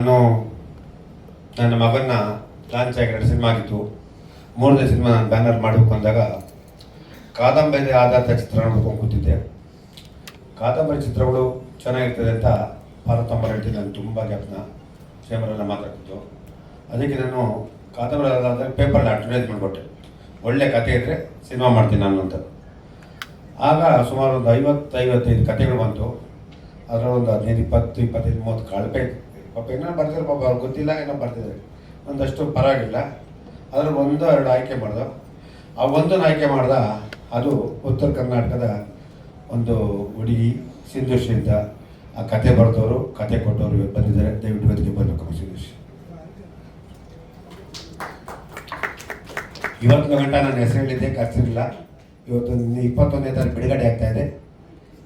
ನಾನು ನನ್ನ ಮಗನ್ನ ಲಾಂಚ್ ಆಗಿ ಎರಡು ಸಿನಿಮಾ ಆಗಿತ್ತು ಮೂರನೇ ಸಿನಿಮಾ ನಾನು ಬ್ಯಾನರ್ ಮಾಡಬೇಕು ಅಂದಾಗ ಕಾದಂಬರಿ ಆಧಾರಿತ ಚಿತ್ರ ನೋಡ್ಕೊಂಡು ಕೂತಿದ್ದೆ. ಕಾದಂಬರಿ ಚಿತ್ರಗಳು ಚೆನ್ನಾಗಿರ್ತದೆ ಅಂತ ಪಾರ್ವತಮ್ಮ ಹೇಳ್ತೀನಿ ನಾನು ತುಂಬ ಜ್ಞಾಪನ ಕ್ಷೇಮರೆಲ್ಲ ಮಾತಾಡ್ತಿತ್ತು ಅದಕ್ಕೆ ನಾನು ಕಾದಂಬರಿ ಆಧಾರ ಪೇಪರ್ನ ಅಡ್ವರ್ಟೈಸ್ ಮಾಡಿಕೊಟ್ಟೆ. ಒಳ್ಳೆ ಕತೆ ಇದ್ದರೆ ಸಿನಿಮಾ ಮಾಡ್ತೀನಿ ನಾನು ಅಂತ. ಆಗ ಸುಮಾರು ಒಂದು ಐವತ್ತೈವತ್ತೈದು ಕತೆಗಳು ಬಂತು ಅದರ ಒಂದು ಹದಿನೈದು, ಇಪ್ಪತ್ತು, ಇಪ್ಪತ್ತೈದು, ಮೂವತ್ತು ಕಳಪೆ ಪಾಪ ಏನೋ ಬರ್ತಾರೆ ಪಾಪ ಅವ್ರು ಗೊತ್ತಿಲ್ಲ, ಏನೋ ಬರ್ತಿದ್ದಾರೆ ಒಂದಷ್ಟು ಪರವಾಗಿಲ್ಲ. ಅದ್ರ ಒಂದು, ಎರಡು ಆಯ್ಕೆ ಮಾಡ್ದ. ಆ ಒಂದನ್ನು ಆಯ್ಕೆ ಮಾಡ್ದ, ಅದು ಉತ್ತರ ಕರ್ನಾಟಕದ ಒಂದು ಹುಡುಗಿ ಸಿಂಧುಶ್ರೀ ಅಂತ ಆ ಕತೆ ಬರೆದವರು, ಕತೆ ಕೊಟ್ಟವರು ಬಂದಿದ್ದಾರೆ. ದಯವಿಟ್ಟು ಬದುಕಿ ಬರಬೇಕು ಸಿಂಧುಶ್ರೀ ಇವತ್ತಿನ ಗಂಟ ನನ್ನ ಹೆಸರು ಕರ್ಸಿರ್ಲಿಲ್ಲ. ಇವತ್ತೊಂದು ಇಪ್ಪತ್ತೊಂದನೇ ತಾರೀಕು ಬಿಡುಗಡೆ ಇದೆ.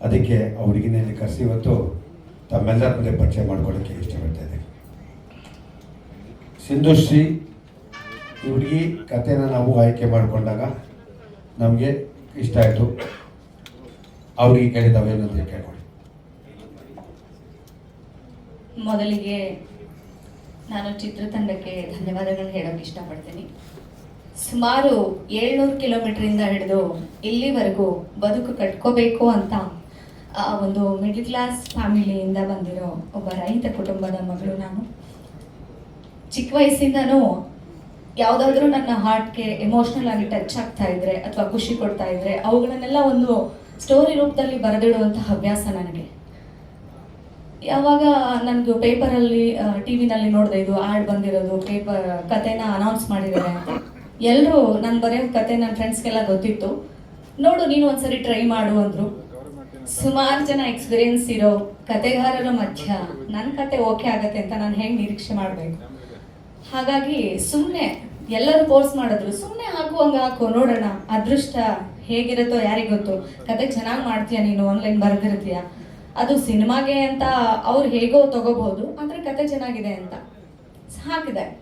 ಅದಕ್ಕೆ ಆ ಹುಡುಗಿನಲ್ಲಿ ಕರೆಸಿ, ಇವತ್ತು ತಮ್ಮೆಲ್ಲರ ಮುಂದೆ ಪರಿಚಯ ಮಾಡ್ಕೊಳ್ಳೋಕ್ಕೆ ಇಷ್ಟಪಡ್ತಾ ಇದ್ದೀನಿ. ಸಿಂಧುಶ್ರೀ ಈ ಹುಡುಗಿ ಕಥೆನ ನಾವು ಆಯ್ಕೆ ಮಾಡಿಕೊಂಡಾಗ ನಮಗೆ ಇಷ್ಟ ಆಯಿತು. ಅವ್ರಿಗೆ ಕೇಳಿದ್ದಾವೆ ಅಂತ ಕೇಳ್ಕೊಳ್ಳಿ. ಮೊದಲಿಗೆ ನಾನು ಚಿತ್ರತಂಡಕ್ಕೆ ಧನ್ಯವಾದಗಳು ಹೇಳೋಕೆ ಇಷ್ಟಪಡ್ತೀನಿ. ಸುಮಾರು ಏಳ್ನೂರು ಕಿಲೋಮೀಟರಿಂದ ಹಿಡಿದು ಇಲ್ಲಿವರೆಗೂ ಬದುಕು ಕಟ್ಕೋಬೇಕು ಅಂತ ಆ, ಒಂದು ಮಿಡ್ಲ್ ಕ್ಲಾಸ್ ಫ್ಯಾಮಿಲಿಯಿಂದ ಬಂದಿರೋ ಒಬ್ಬ ರೈತ ಕುಟುಂಬದ ಮಗಳು ನಾನು. ಚಿಕ್ಕ ವಯಸ್ಸಿಂದನೂ ಯಾವುದಾದ್ರೂ ನನ್ನ ಹಾರ್ಟ್ಗೆ ಎಮೋಷ್ನಲ್ ಆಗಿ ಟಚ್ ಆಗ್ತಾ ಇದ್ರೆ ಅಥವಾ ಖುಷಿ ಕೊಡ್ತಾ ಇದ್ರೆ ಅವುಗಳನ್ನೆಲ್ಲ ಒಂದು ಸ್ಟೋರಿ ರೂಪದಲ್ಲಿ ಬರೆದಿಡುವಂಥ ಹವ್ಯಾಸ ನನಗೆ. ಯಾವಾಗ ನನಗೆ ಪೇಪರಲ್ಲಿ ಟಿ ವಿನಲ್ಲಿ ನೋಡಿದೆ ಇದು ಆ್ಯಡ್ ಬಂದಿರೋದು ಪೇಪರ್ ಕತೆನ ಅನೌನ್ಸ್ ಮಾಡಿದ್ದಾರೆ ಅಂತ. ಎಲ್ಲರೂ ನಾನು ಬರೆಯೋ ಕತೆ ನನ್ನ ಫ್ರೆಂಡ್ಸ್ಗೆಲ್ಲ ಗೊತ್ತಿತ್ತು. ನೋಡು, ನೀನು ಒಂದ್ಸರಿ ಟ್ರೈ ಮಾಡು ಅಂದರು. ಸುಮಾರು ಜನ ಎಕ್ಸ್ಪೀರಿಯನ್ಸ್ ಇರೋ ಕತೆಗಾರರ ಮಧ್ಯ ನನ್ನ ಕತೆ ಓಕೆ ಆಗತ್ತೆ ಅಂತ ನಾನು ಹೆಂಗೆ ನಿರೀಕ್ಷೆ ಮಾಡಬೇಕು? ಹಾಗಾಗಿ ಸುಮ್ಮನೆ ಎಲ್ಲರೂ ಕೋರ್ಸ್ ಮಾಡಿದ್ರು. ಸುಮ್ಮನೆ ಹಾಕುವಂಗೆ ಹಾಕೋ, ನೋಡೋಣ. ಅದೃಷ್ಟ ಹೇಗಿರುತ್ತೋ ಯಾರಿಗೆ ಗೊತ್ತು? ಕತೆ ಚೆನ್ನಾಗಿ ಮಾಡ್ತೀಯ ನೀನು? ಆನ್ಲೈನ್ ಬರೆದಿರ್ತೀಯ? ಅದು ಸಿನಿಮಾಗೆ ಅಂತ ಅವ್ರು ಹೇಗೋ ತಗೋಬಹುದು ಆದರೆ ಕತೆ ಚೆನ್ನಾಗಿದೆ ಅಂತ. ಹಾಕಿದೆ.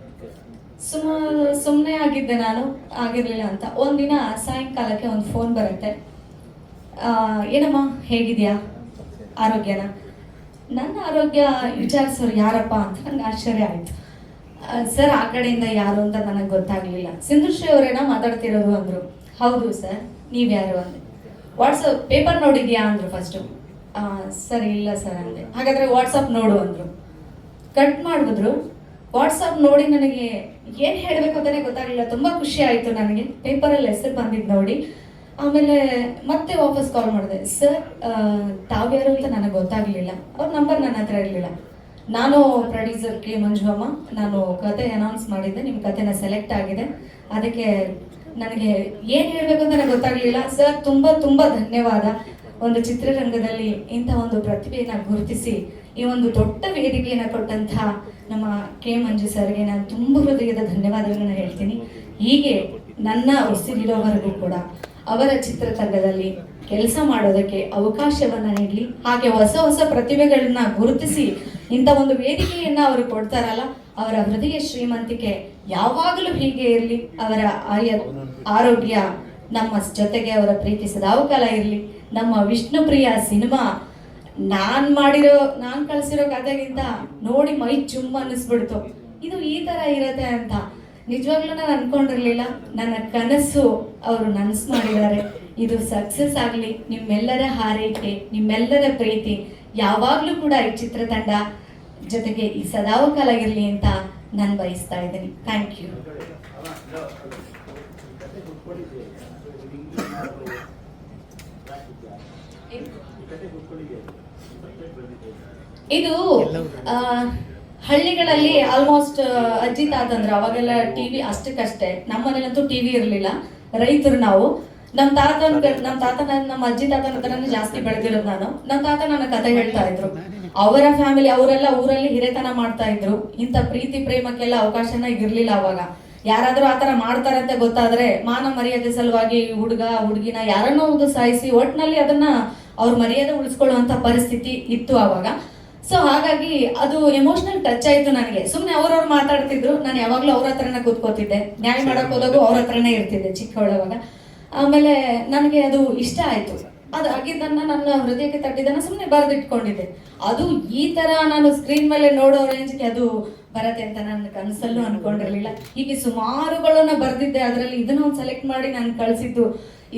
ಸುಮಾರು ಸುಮ್ಮನೆ ಆಗಿದ್ದೆ ನಾನು, ಆಗಿರಲಿಲ್ಲ ಅಂತ. ಒಂದಿನ ಸಾಯಂಕಾಲಕ್ಕೆ ಒಂದು ಫೋನ್ ಬರುತ್ತೆ. ಏನಮ್ಮ ಹೇಗಿದೆಯಾ ಆರೋಗ್ಯನ? ನನ್ನ ಆರೋಗ್ಯ ವಿಚಾರಿಸೋರು ಯಾರಪ್ಪ ಅಂತ ನಂಗೆ ಆಶ್ಚರ್ಯ ಆಯ್ತು. ಸರ್, ಆ ಕಡೆಯಿಂದ ಯಾರು ಅಂತ ನನಗೆ ಗೊತ್ತಾಗ್ಲಿಲ್ಲ. ಸಿಂಧುಶ್ರೀ ಅವರೇನ ಮಾತಾಡ್ತಿರೋದು ಅಂದ್ರು. ಹೌದು ಸರ್, ನೀವ್ಯಾರು ಅಂದೆ ವಾಟ್ಸಪ್ ಪೇಪರ್ ನೋಡಿದ್ಯಾ ಅಂದ್ರು ಫಸ್ಟು ಸರ್, ಇಲ್ಲ ಸರ್ ಅಂದೆ. ಹಾಗಾದ್ರೆ ವಾಟ್ಸಪ್ ನೋಡು ಅಂದ್ರು. ಕಟ್ ಮಾಡಿದ್ರು ವಾಟ್ಸಪ್ ನೋಡಿ ನನಗೆ ಏನು ಹೇಳಬೇಕು ಅಂತಾನೆ ಗೊತ್ತಾಗಲಿಲ್ಲ. ತುಂಬ ಖುಷಿ ಆಯಿತು ನನಗೆ. ಪೇಪರಲ್ಲಿ ಹೆಸರು ಬಂದಿದ್ದು ನೋಡಿ. ಆಮೇಲೆ ಮತ್ತೆ ವಾಪಸ್ ಕಾಲ್ ಮಾಡಿದೆ ಸರ್ ತಾವ್ಯಾರು ಅಂತ ನನಗೆ ಗೊತ್ತಾಗಲಿಲ್ಲ. ಅವ್ರ ನಂಬರ್ ನನ್ನ ಹತ್ರ ಇರಲಿಲ್ಲ. ನಾನು ಪ್ರೊಡ್ಯೂಸರ್ ಕೆ ಮಂಜು ಅಮ್ಮ ನಾನು ಕತೆ ಅನೌನ್ಸ್ ಮಾಡಿದ್ದೆ ನಿಮ್ಮ ಕತೆನ ಸೆಲೆಕ್ಟ್ ಆಗಿದೆ. ಅದಕ್ಕೆ ನನಗೆ ಏನು ಹೇಳಬೇಕು ಅಂತ ನನಗೆ ಗೊತ್ತಾಗಲಿಲ್ಲ. ಸರ್ ತುಂಬ ತುಂಬ ಧನ್ಯವಾದ. ಒಂದು ಚಿತ್ರರಂಗದಲ್ಲಿ ಇಂಥ ಒಂದು ಪ್ರತಿಭೆಯನ್ನು ಗುರುತಿಸಿ, ಈ ಒಂದು ದೊಡ್ಡ ವೇದಿಕೆಯನ್ನು ಕೊಟ್ಟಂತಹ ನಮ್ಮ ಕೆ ಮಂಜು ಸರ್ಗೆ ನಾನು ತುಂಬ ಹೃದಯದ ಧನ್ಯವಾದಗಳನ್ನ ಹೇಳ್ತೀನಿ. ಹೀಗೆ ನನ್ನ ಉಸಿರಿರೋವರೆಗೂ ಕೂಡ ಅವರ ಚಿತ್ರತಂಡದಲ್ಲಿ ಕೆಲಸ ಮಾಡೋದಕ್ಕೆ ಅವಕಾಶವನ್ನ ನೀಡಲಿ. ಹಾಗೆ ಹೊಸ ಹೊಸ ಪ್ರತಿಭೆಗಳನ್ನ ಗುರುತಿಸಿ ಇಂಥ ಒಂದು ವೇದಿಕೆಯನ್ನ ಅವರು ಕೊಡ್ತಾರಲ್ಲ, ಅವರ ಹೃದಯ ಶ್ರೀಮಂತಿಕೆ ಯಾವಾಗಲೂ ಹೀಗೆ ಇರಲಿ. ಅವರ ಆಯ, ಆರೋಗ್ಯ ನಮ್ಮ ಜೊತೆಗೆ ಅವರ ಪ್ರೀತಿ ಸದಾವಕಾಲ ಇರಲಿ. ನಮ್ಮ ವಿಷ್ಣುಪ್ರಿಯ ಸಿನಿಮಾ, ನಾನ್ ಮಾಡಿರೋ, ನಾನ್ ಕಳಿಸಿರೋ ಕಥೆಗಿಂತ ನೋಡಿ ಮೈ ಚುಮ್ಮ ಅನ್ನಿಸ್ಬಿಡ್ತು ಇದು ಈ ತರ ಇರತ್ತೆ ಅಂತ ನಿಜವಾಗ್ಲೂ ನಾನು ಅನ್ಕೊಂಡಿರ್ಲಿಲ್ಲ. ನನ್ನ ಕನಸು ಅವರು ನನಸು ಮಾಡಿದ್ದಾರೆ. ಇದು ಸಕ್ಸಸ್ ಆಗಲಿ ನಿಮ್ಮೆಲ್ಲರ ಹಾರೈಕೆ ನಿಮ್ಮೆಲ್ಲರ ಪ್ರೀತಿ ಯಾವಾಗಲೂ ಕೂಡ ಈ ಚಿತ್ರತಂಡ ಜೊತೆಗೆ ಈ ಸದಾವಕಾಲ ಇರಲಿ ಅಂತ ನಾನು ಬಯಸ್ತಾ ಇದ್ದೀನಿ. ಥ್ಯಾಂಕ್ ಯು ಇದು ಆ, ಹಳ್ಳಿಗಳಲ್ಲಿ ಆಲ್ಮೋಸ್ಟ್ ಅಜ್ಜಿ ತಾತಂದ್ರ ಅವಾಗೆಲ್ಲ ಟಿವಿ ಅಷ್ಟಕ್ಕಷ್ಟೇ. ನಮ್ಮ ಮನೇಲಂತೂ ಟಿವಿ ಇರಲಿಲ್ಲ. ರೈತರು ನಾವು. ನಮ್ಮ ತಾತನ ನಮ್ಮ ತಾತನ ನಮ್ಮ ಅಜ್ಜಿ ತಾತನ ಹತ್ರನೇ ಜಾಸ್ತಿ ಬೆಳೆದಿರೋದು ನಾನು. ನಮ್ಮ ತಾತ ನನ್ನ ಕತೆ ಹೇಳ್ತಾ ಇದ್ರು. ಅವರ ಫ್ಯಾಮಿಲಿ ಅವರೆಲ್ಲ ಊರಲ್ಲಿ ಹಿರೇತನ ಮಾಡ್ತಾ ಇದ್ರು. ಇಂಥ ಪ್ರೀತಿ, ಪ್ರೇಮಕ್ಕೆಲ್ಲ ಅವಕಾಶನ ಇರ್ಲಿಲ್ಲ ಅವಾಗ. ಯಾರಾದ್ರೂ ಆತರ ಅಂತ ಗೊತ್ತಾದ್ರೆ ಮಾನ ಮರ್ಯಾದೆ ಸಲುವಾಗಿ ಹುಡುಗ, ಹುಡುಗಿನ ಯಾರನ್ನೋ ಒಂದು ಸಾಯಿಸಿ ಒಟ್ನಲ್ಲಿ ಅದನ್ನ ಅವ್ರ ಮರ್ಯಾದೆ ಉಳಿಸ್ಕೊಳ್ಳುವಂತ ಪರಿಸ್ಥಿತಿ ಇತ್ತು ಅವಾಗ. ಸೊ ಹಾಗಾಗಿ ಅದು ಎಮೋಷನಲ್ ಟಚ್ ಆಯ್ತು ನನಗೆ. ಸುಮ್ಮನೆ ಅವ್ರವ್ರು ಮಾತಾಡ್ತಿದ್ರು. ನಾನು ಯಾವಾಗ್ಲೂ ಅವ್ರ ಹತ್ರನೇ ಕೂತ್ಕೋತಿದ್ದೆ. ನ್ಯಾಯ ಮಾಡಕ್ ಹೋದಾಗೂ ಅವ್ರ ಹತ್ರನೇ ಇರ್ತಿದ್ದೆ ಚಿಕ್ಕವಳವಾಗ. ಆಮೇಲೆ ನನಗೆ ಅದು ಇಷ್ಟ ಆಯ್ತು. ಅದಾಗಿದ್ದನ್ನ ನನ್ನ ಹೃದಯಕ್ಕೆ ತಟ್ಟಿದ್ದನ್ನ ಸುಮ್ಮನೆ ಬರೆದಿಟ್ಕೊಂಡಿದ್ದೆ. ಅದು ಈ ತರ ನಾನು ಸ್ಕ್ರೀನ್ ಮೇಲೆ ನೋಡೋ ರೇಂಜ್ಗೆ ಅದು ಬರತ್ತೆ ಅಂತ ನನ್ನ ಕನಸಲ್ಲೂ ಅನ್ಕೊಂಡಿರ್ಲಿಲ್ಲ. ಹೀಗೆ ಸುಮಾರುಗಳನ್ನ ಬರೆದಿದ್ದೆ. ಅದರಲ್ಲಿ ಇದನ್ನ ಒಂದು ಸೆಲೆಕ್ಟ್ ಮಾಡಿ ನಾನು ಕಳಿಸಿದ್ದು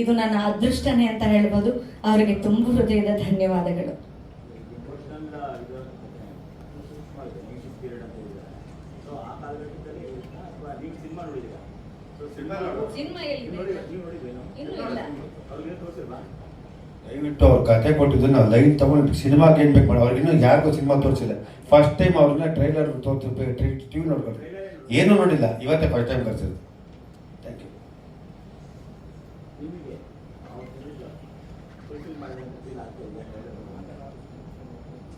ಇದು ನನ್ನ ಅದೃಷ್ಟನೇ ಅಂತ ಹೇಳ್ಬೋದು. ಅವರಿಗೆ ತುಂಬ ಹೃದಯದ ಧನ್ಯವಾದಗಳು ಇಮೋಷನಲ್ ಇದು ಸೂಕ್ಷ್ಮ ಇದೆ ಲೀಡರ್ಶಿಪ್ ಪೀರಿಯಡ್ ಅಂತ ಹೇಳಿದ್ದಾರೆ ಸೊ ಆ ಕಾಲಘಟ್ಟದಲ್ಲಿ ಅಥವಾ ನೀವು ಸಿನಿಮಾ ನೋಡಿದ್ದೀರಾ ಸೊ ಸಿನಿಮಾ ಎಲ್ಲಿದೆ? ಇನ್ನೂ ಇಲ್ಲ. ದಯವಿಟ್ಟು ಅವ್ರ ಕತೆ ಕೊಟ್ಟಿದ್ದು ನಾವು ಲೈನ್ ತಗೊಂಡು ಸಿನಿಮಾಗೆ ಏನು ಬೇಕು ಮಾಡಿ. ಅವ್ರಿಗಿನ್ನೂ ಯಾರಿಗೂ ಸಿನಿಮಾ ತೋರಿಸಿಲ್ಲ. ಫಸ್ಟ್ ಟೈಮ್ ಅವ್ರನ್ನ ಟ್ರೈಲರ್ ತೋರಿಸಿ ಟಿವಿ ನೋಡ್ಕೊಂಡು. ಏನೂ ನೋಡಿಲ್ಲ. ಇವತ್ತೇ ಫಸ್ಟ್ ಟೈಮ್ ಕರ್ಸಿದ್ರು ಥ್ಯಾಂಕ್ ಯು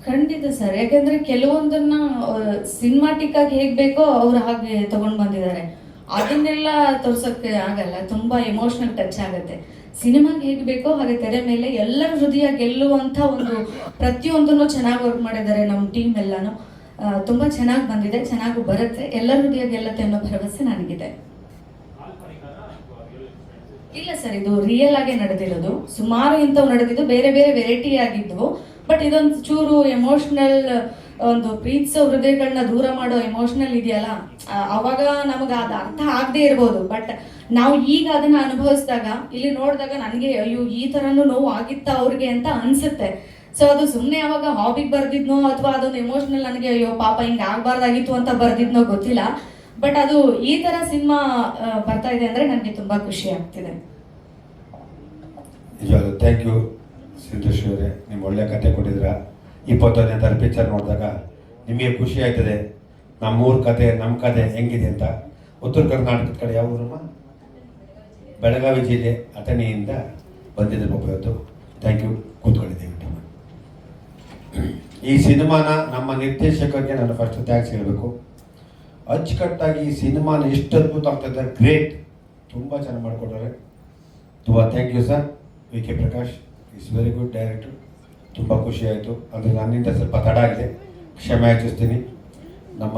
ಖಂಡಿತ ಸರ್ ಯಾಕಂದ್ರೆ ಕೆಲವೊಂದನ್ನ ಸಿನಿಮಾಟಿಕ್ ಆಗಿ ಹೇಗ್ ಬೇಕೋ ಅವ್ರು ಹಾಗೆ ತಗೊಂಡ್ ಬಂದಿದ್ದಾರೆ. ಅದನ್ನೆಲ್ಲ ತೋರ್ಸೋಕೆ ಆಗಲ್ಲ, ತುಂಬಾ ಎಮೋಷನಲ್ ಟಚ್ ಆಗುತ್ತೆ. ಸಿನಿಮಾಗೆ ಹೇಗೆ ಬೇಕೋ ಹಾಗೆ ತೆರೆ ಮೇಲೆ ಎಲ್ಲರ ಹೃದಯ ಗೆಲ್ಲುವಂತ ಒಂದು ಪ್ರತಿಯೊಂದನ್ನು ಚೆನ್ನಾಗಿ ವರ್ಕ್ ಮಾಡಿದ್ದಾರೆ ನಮ್ಮ ಟೀಮ್ ಎಲ್ಲಾನು. ತುಂಬಾ ಚೆನ್ನಾಗಿ ಬಂದಿದೆ, ಚೆನ್ನಾಗಿ ಬರುತ್ತೆ, ಎಲ್ಲರ ಹೃದಯ ಗೆಲ್ಲತ್ತೆ ಅನ್ನೋ ಭರವಸೆ ನನಗಿದೆ. ಇಲ್ಲ ಸರ್, ಇದು ರಿಯಲ್ ಆಗಿ ನಡೆದಿರೋದು. ಸುಮಾರು ಇಂಥವು ನಡೆದಿದ್ದು, ಬೇರೆ ಬೇರೆ ವೆರೈಟಿ ಆಗಿದ್ವು ಬಟ್ ಇದೊಂದು ಚೂರು ಎಮೋಷನಲ್ ಒಂದು ಪ್ರೀತಿಸೋ ಹೃದಯಗಳನ್ನ ದೂರ ಮಾಡೋ ಎಮೋಷನಲ್ ಇದೆಯಲ್ಲ ಅವಾಗ ನಮಗೆ ಅದು ಅರ್ಥ ಆಗದೆ ಇರ್ಬೋದು. ಬಟ್ ನಾವು ಈಗ ಅದನ್ನ ಅನುಭವಿಸಿದಾಗ, ಇಲ್ಲಿ ನೋಡಿದಾಗ ನನಗೆ ಅಯ್ಯೋ, ಈ ಥರನೂ ನೋವು ಆಗಿತ್ತ ಅವ್ರಿಗೆ ಅಂತ ಅನ್ಸುತ್ತೆ. ಸೊ ಅದು ಸುಮ್ಮನೆ ಅವಾಗ ಹಾಬಿಗೆ ಬರ್ದಿದ್ನೋ ಅಥವಾ ಅದೊಂದು ಎಮೋಷನಲ್ ನನಗೆ ಅಯ್ಯೋ, ಪಾಪ ಹಿಂಗೆ ಆಗ್ಬಾರ್ದಾಗಿತ್ತು ಅಂತ ಬರ್ದಿದ್ನೋ ಗೊತ್ತಿಲ್ಲ. ಬಟ್ ಅದು ಈ ತರ ಸಿನಿಮಾ ಬರ್ತಾ ಇದೆ ಅಂದ್ರೆ ನನಗೆ ತುಂಬಾ ಖುಷಿ ಆಗ್ತಿದೆ. ಥ್ಯಾಂಕ್ ಯು ನಿಮ್ಮ ಒಳ್ಳೆ ಕತೆ ಕೊಟ್ಟಿದ್ದೀರಾ. ಇಪ್ಪತ್ತೊಂದನೇ ಥರ ಪಿಕ್ಚರ್ ನೋಡಿದಾಗ ನಿಮಗೆ ಖುಷಿ ಆಯ್ತದೆ. ನಮ್ಮೂರ ಕತೆ ನಮ್ಮ ಕತೆ ಹೆಂಗಿದೆ ಅಂತ. ಉತ್ತರ ಕರ್ನಾಟಕದ ಕಡೆ ಯಾವ ಊರಮ್ಮ? ಬೆಳಗಾವಿ ಜಿಲ್ಲೆ ಅಥಣಿಯಿಂದ ಬಂದಿದ್ದ ಪಾಪ ಇವತ್ತು. ಥ್ಯಾಂಕ್ ಯು ಕೂತ್ಕೊಂಡಿದ್ದೇವೆ ಈ ಸಿನಿಮಾನ ನಮ್ಮ ನಿರ್ದೇಶಕರಿಗೆ ನಾನು ಫಸ್ಟ್ ಥ್ಯಾಂಕ್ಸ್ ಹೇಳಬೇಕು. ಅಚ್ಚುಕಟ್ಟಾಗಿ ಈ ಸಿನಿಮಾನ ಎಷ್ಟು ಅದ್ಭುತ ಆಗ್ತದೆ. ಗ್ರೇಟ್ ತುಂಬ ಚೆನ್ನಾಗಿ ಮಾಡಿಕೊಟ್ಟಾರೆ. ತುಂಬ thank you sir V K Prakash is very good director ತುಂಬ ಖುಷಿ ಆಯಿತು. ಅಂದರೆ ನನ್ನಿಂದ ಸ್ವಲ್ಪ ತಡ ಆಗಿದೆ. ಕ್ಷಮೆ ಯಾಚಿಸ್ತೀನಿ ನಮ್ಮ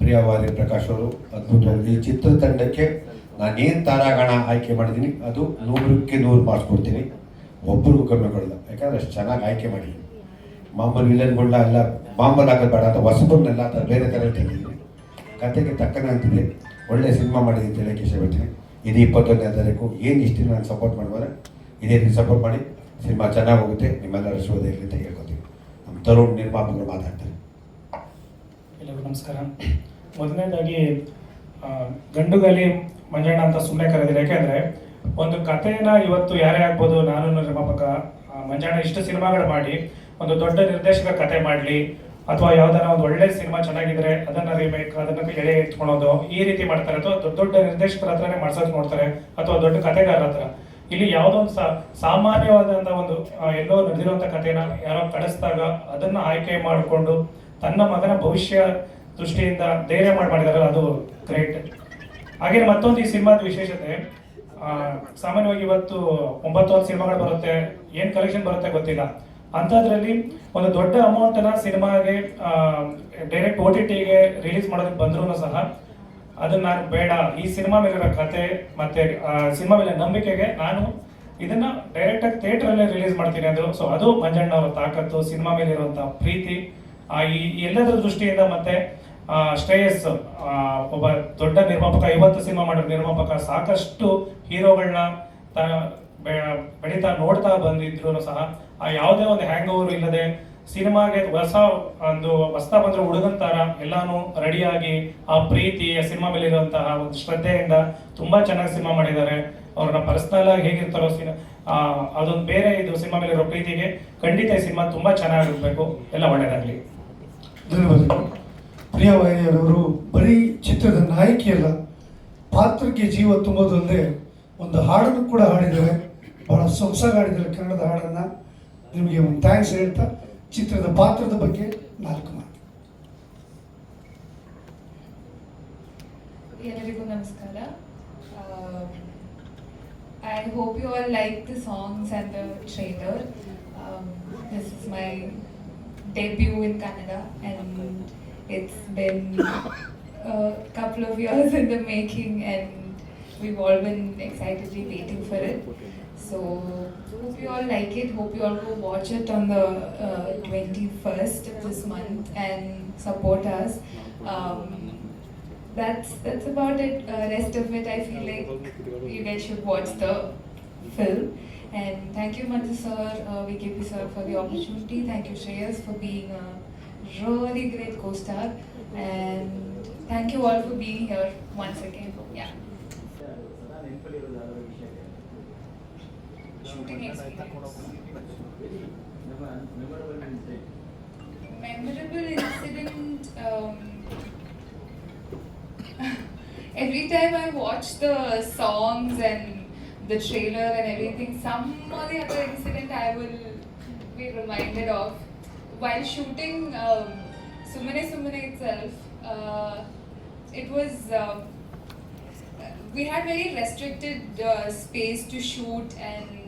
ಪ್ರಿಯವಾರಿ ಪ್ರಕಾಶ್ ಅವರು ಅದ್ಭುತವಾಗಿ ಈ ಚಿತ್ರತಂಡಕ್ಕೆ ನಾನೇನು ತಾರಾಗಣ ಆಯ್ಕೆ ಮಾಡಿದ್ದೀನಿ ಅದು ನೂರಕ್ಕೆ ನೂರು ಮಾರ್ಕ್ಸ್ ಕೊಡ್ತೀನಿ. ಒಬ್ಬರು ಕಮ್ಮಿ ಕೊಡಲ್ಲ ಯಾಕಂದರೆ ಅಷ್ಟು ಚೆನ್ನಾಗಿ ಆಯ್ಕೆ ಮಾಡಿದ್ದೀನಿ ಮಾಮೂಲು ವಿಲನ್ಗಳನ್ನ ಎಲ್ಲ, ಮಾಮೂಲು ಹಾಕೋದು ಬೇಡ ಅಂತ ಹೊಸಬನ್ನೆಲ್ಲ ಅಂತ ಬೇರೆ ಥರ ತೆಗೆದಿದ್ದೀನಿ. ಕತೆಗೆ ತಕ್ಕನಂತಿದೆ ಒಳ್ಳೆ ಸಿನಿಮಾ ಮಾಡಿದ್ದೀನಿ ಅಂತ ಹೇಳಕ್ಕೆ ಇಷ್ಟಪಡ್ತೀನಿ. ಇದು ಇಪ್ಪತ್ತೊಂದನೇ ತಾರೀಕು. ಏನು ಇಷ್ಟು ನಾನು ಸಪೋರ್ಟ್ ಮಾಡ್ಬೋದೆ ಇದೇ ರೀತಿ ಸಪೋರ್ಟ್ ಮಾಡಿ. ಸಿನಿಮಾ ಚೆನ್ನಾಗಿ ಹೋಗುತ್ತೆ ನಿಮ್ಮೆಲ್ಲರ ಶೋಧ ಇರಲಿ ಅಂತ ಹೇಳ್ಕೊತೀವಿ. ನಮ್ಮ ತರುಣ್ ನಿರ್ಮಾಪಕರು ಮಾತಾಡ್ತಾರೆ. ಎಲ್ಲರಿಗೂ ನಮಸ್ಕಾರ. ಮೊದಲನೇದಾಗಿ ಗಂಡುಗಲಿ ಮಂಜಣ್ಣ ಅಂತ ಸುಮ್ಮನೆ ಕರೆದಿಲ್ಲ. ಯಾಕೆಂದ್ರೆ, ಒಂದು ಕಥೆನ ಇವತ್ತು ಯಾರೇ ಆಗ್ಬೋದು, ನಾನು ನಿರ್ಮಾಪಕ ಮಂಜಣ್ಣ ಇಷ್ಟು ಸಿನಿಮಾಗಳು ಮಾಡಿ, ಒಂದು ದೊಡ್ಡ ನಿರ್ದೇಶಕ ಕತೆ ಮಾಡಲಿ, ಅಥವಾ ಯಾವ್ದಾರ ಒಂದು ಒಳ್ಳೆ ಸಿನಿಮಾ ಚೆನ್ನಾಗಿದ್ರೆ ಅದನ್ನ ರೀಮೇಕ್ ಅದನ್ನ ಎಳೆ ಇಟ್ಕೊಳೋದು ಈ ರೀತಿ ಮಾಡ್ತಾರೆ. ಅಥವಾ ದೊಡ್ಡ ದೊಡ್ಡ ನಿರ್ದೇಶಕರ ಹತ್ರನೇ ಮಾಡ್ಸೋದು ನೋಡ್ತಾರೆ, ಅಥವಾ ದೊಡ್ಡ ಕಥೆಗಾರರ ಹತ್ರ. ಇಲ್ಲಿ ಯಾವುದೋ ಒಂದು ಸಾಮಾನ್ಯವಾದಂಥ ಒಂದು ಎಲ್ಲೋ ನಡೆದಿರುವಂತ ಕಥೆನ ಯಾರೋ ಕಳಿಸಿದಾಗ ಅದನ್ನ ಆಯ್ಕೆ ಮಾಡಿಕೊಂಡು ತನ್ನ ಮಗನ ಭವಿಷ್ಯ ದೃಷ್ಟಿಯಿಂದ ಧೈರ್ಯ ಮಾಡಿ ಮಾಡಿದಾರೆ ಅದು ಗ್ರೇಟ್ ಹಾಗೆ ಮತ್ತೊಂದು ಈ ಸಿನಿಮಾದ ವಿಶೇಷತೆ ಸಾಮಾನ್ಯವಾಗಿ ಇವತ್ತು ಒಂಬತ್ತು ಒಂದು ಸಿನಿಮಾಗಳು ಬರುತ್ತೆ, ಏನು ಕಲೆಕ್ಷನ್ ಬರುತ್ತೆ ಗೊತ್ತಿಲ್ಲ. ಅಂಥದ್ರಲ್ಲಿ ಒಂದು ದೊಡ್ಡ ಅಮೌಂಟನ್ನು ಸಿನಿಮಾಗೆ ಡೈರೆಕ್ಟ್ ಓ ಟಿ ಟಿಗೆ ರಿಲೀಸ್ ಮಾಡೋದಕ್ಕೆ ಬಂದ್ರು ಸಹ ಅದನ್ನ ನಾನು ಬೇಡ. ಈ ಸಿನಿಮಾ ಮೇಲಿರೋ ಕತೆ ಮತ್ತೆ ಸಿನಿಮಾ ಮೇಲೆ ನಂಬಿಕೆಗೆ ನಾನು ಇದನ್ನ ಡೈರೆಕ್ಟ್ ಆಗಿ ಥಿಯೇಟರ್ ಅಲ್ಲೇ ರಿಲೀಸ್ ಮಾಡ್ತೀನಿ ಅಂದ್ರು ಸೊ ಅದು ಮಂಜಣ್ಣ ಅವರ ತಾಕತ್ತು, ಸಿನಿಮಾ ಮೇಲೆ ಇರುವಂತಹ ಪ್ರೀತಿ ಈ ಎಲ್ಲದರ ದೃಷ್ಟಿಯಿಂದ ಮತ್ತೆ ಶ್ರೇಯಸ್ ಒಬ್ಬ ದೊಡ್ಡ ನಿರ್ಮಾಪಕ, ಐವತ್ತು ಸಿನಿಮಾ ಮಾಡೋ ನಿರ್ಮಾಪಕ, ಸಾಕಷ್ಟು ಹೀರೋಗಳನ್ನ ಬೆಳೀತಾ ನೋಡ್ತಾ ಬಂದಿದ್ರು ಸಹ, ಆ ಯಾವುದೇ ಒಂದು ಹ್ಯಾಂಗ್ ಓವರ್ ಇಲ್ಲದೆ ಸಿನಿಮಾಗೆ ಹೊಸ ಒಂದು ಹೊಸ ಬಂದ್ರೆ ಹುಡುಗನ್ ಎಲ್ಲಾನು ರೆಡಿಯಾಗಿ ಆ ಪ್ರೀತಿ ಸಿನಿಮಾ ಮೇಲೆ ಇರುವಂತಹ ಒಂದು ಶ್ರದ್ಧೆಯಿಂದ ತುಂಬಾ ಚೆನ್ನಾಗಿ ಸಿನಿಮಾ ಮಾಡಿದ್ದಾರೆ. ಅವ್ರನ್ನ ಪರ್ಸನಲ್ ಆಗಿ ಹೇಗಿರ್ತಾರೋ ಸಿನಿಮಾ ಅದೊಂದು ಬೇರೆ ಇದು ಸಿನಿಮಾ ಮೇಲೆ ಇರೋ ಪ್ರೀತಿಗೆ ಖಂಡಿತ ಈ ಸಿನಿಮಾ ತುಂಬಾ ಚೆನ್ನಾಗಿರ್ಬೇಕು. ಎಲ್ಲ ಒಳ್ಳೇದಾಗ್ಲಿ. ಧನ್ಯವಾದಗಳು. ಪ್ರಿಯಾ ವಾಹಿನಿಯವರು ಬರೀ ಚಿತ್ರದ ನಾಯಕಿಯಲ್ಲ ಪಾತ್ರಕ್ಕೆ ಜೀವ ತುಂಬೋದಲ್ಲದೆ ಒಂದು ಹಾಡನ್ನು ಕೂಡ ಹಾಡಿದ್ದಾರೆ. ಬಹಳ ಸೊಗಸಾಗಿ ಹಾಡಿದ್ದಾರೆ ಕನ್ನಡದ ಹಾಡನ್ನು. ನಿಮಗೆ ಒಂದು ಥ್ಯಾಂಕ್ಸ್ ಹೇಳ್ತಾ ಚಿತ್ರದ ಪಾತ್ರದ ಬಗ್ಗೆ ನಾಲ್ಕು ಮಾತು. ಎಲ್ಲರಿಗೂ ನಮಸ್ಕಾರ. I hope you all like the songs and the trailer this is my debut in Kannada and it's been couple of years in the making and we've all been excitedly waiting for it. So hope you all like it. Hope you all go watch it on the uh, 21st of this month and support us. Um, that's that's about it. Uh, rest of it, I feel like you guys should watch the film. And thank you, Manju sir, uh, VKP sir, for the opportunity. Thank you, Shreyas, for being a really great co-star. And thank you all for being here once again. Yeah. Memorable incident. Um, every time I watch the songs and the trailer and everything, some or the other incident I will be reminded of. While shooting um, Sumane Sumane itself, uh, it was. Um, we had very restricted uh, space to shoot and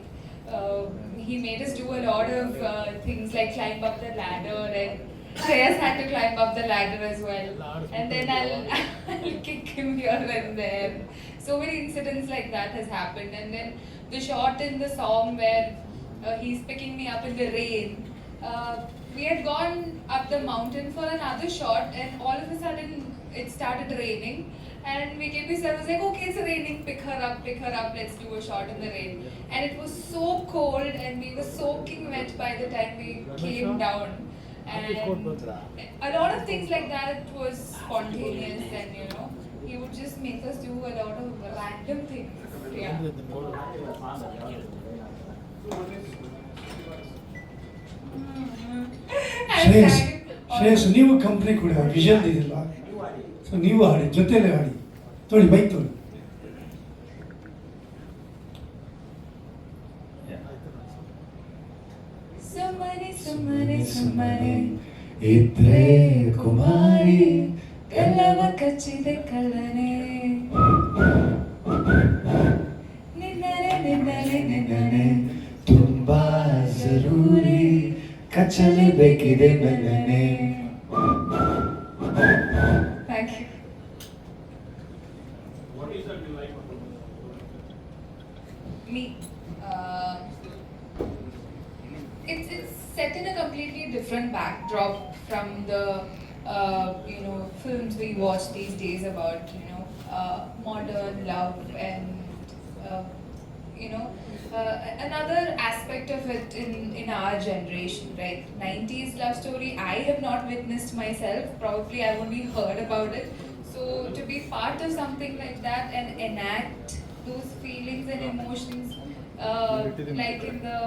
uh, he made us do a lot of uh, things like climb up the ladder and Shreyas had to climb up the ladder as well. And then I'll, I'll kick him here and there. So many incidents like that has happened. And then the shot in the song where uh, he's picking me up in the rain. Uh, we had gone up the mountain for another shot and all of a sudden it started raining and VKP sir was like, okay, it's raining, pick her up, pick her up, let's do a shot in the rain. And it was so cold and we were soaking wet by the time we came down. And a lot of things like that was spontaneous and you know, he would just make us do a lot of random things. Yeah. Song ಅದು ಯಾವ್ದು I Shreyas sang it all- Shreyas ನೀವು company ಕೂಡ vision ಇದೆಯಲ್ಲ ನೀವು ಆಡಿ so ನೀವು ಹಾಡಿ ಜೊತೆಲೇ ಹಾಡಿ ತೊಳಿ ಬೈಕ್ ತೊಳಿ ಇದ್ರೆ ಕುಮಾರಿ ಎಲ್ಲವ ಕಚ್ಚಿದೆ ಕಲ್ಲನೆ ನಿನ್ನನೆ ನಿನ್ನನೆ ನಿನ್ನನೆ ತುಂಬಾ ಜರೂರಿ ಕಚ್ಚಲೇಬೇಕಿದೆ ನನ್ನನೆ me. Uh, it's it's set in a completely different backdrop from the uh, you know films we watch these days about you know uh, modern love and uh, you know uh, another aspect of it in in our generation right 90s love story i have not witnessed myself probably i've only heard about it so to be part of something like that and enact those feelings and emotions uh, like in the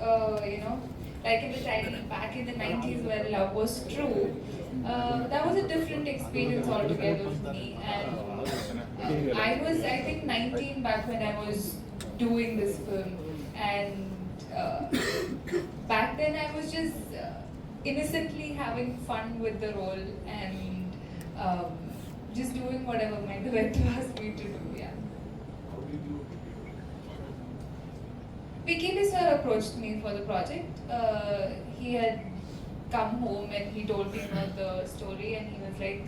uh, you know like in the time back in the 90s where love was true uh, that was a different experience altogether for me. And i was i think 19 back when i was doing this film. And uh, back then i was just uh, innocently having fun with the role and um, just doing whatever my director asked me to do yeah Vikili sir approached me for the project. Uh, he had come home and he told me about the story, and he was like,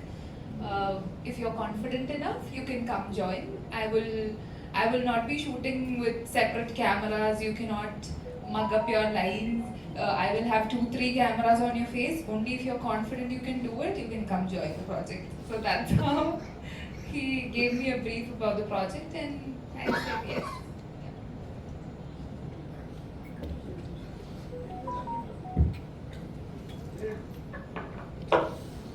uh, "If you're confident enough, you can come join. I will, I will not be shooting with separate cameras. You cannot mug up your lines. Uh, I will have two, three cameras on your face. Only if you're confident you can do it, you can come join the project." So that's how he gave me a brief about the project, and I said yes.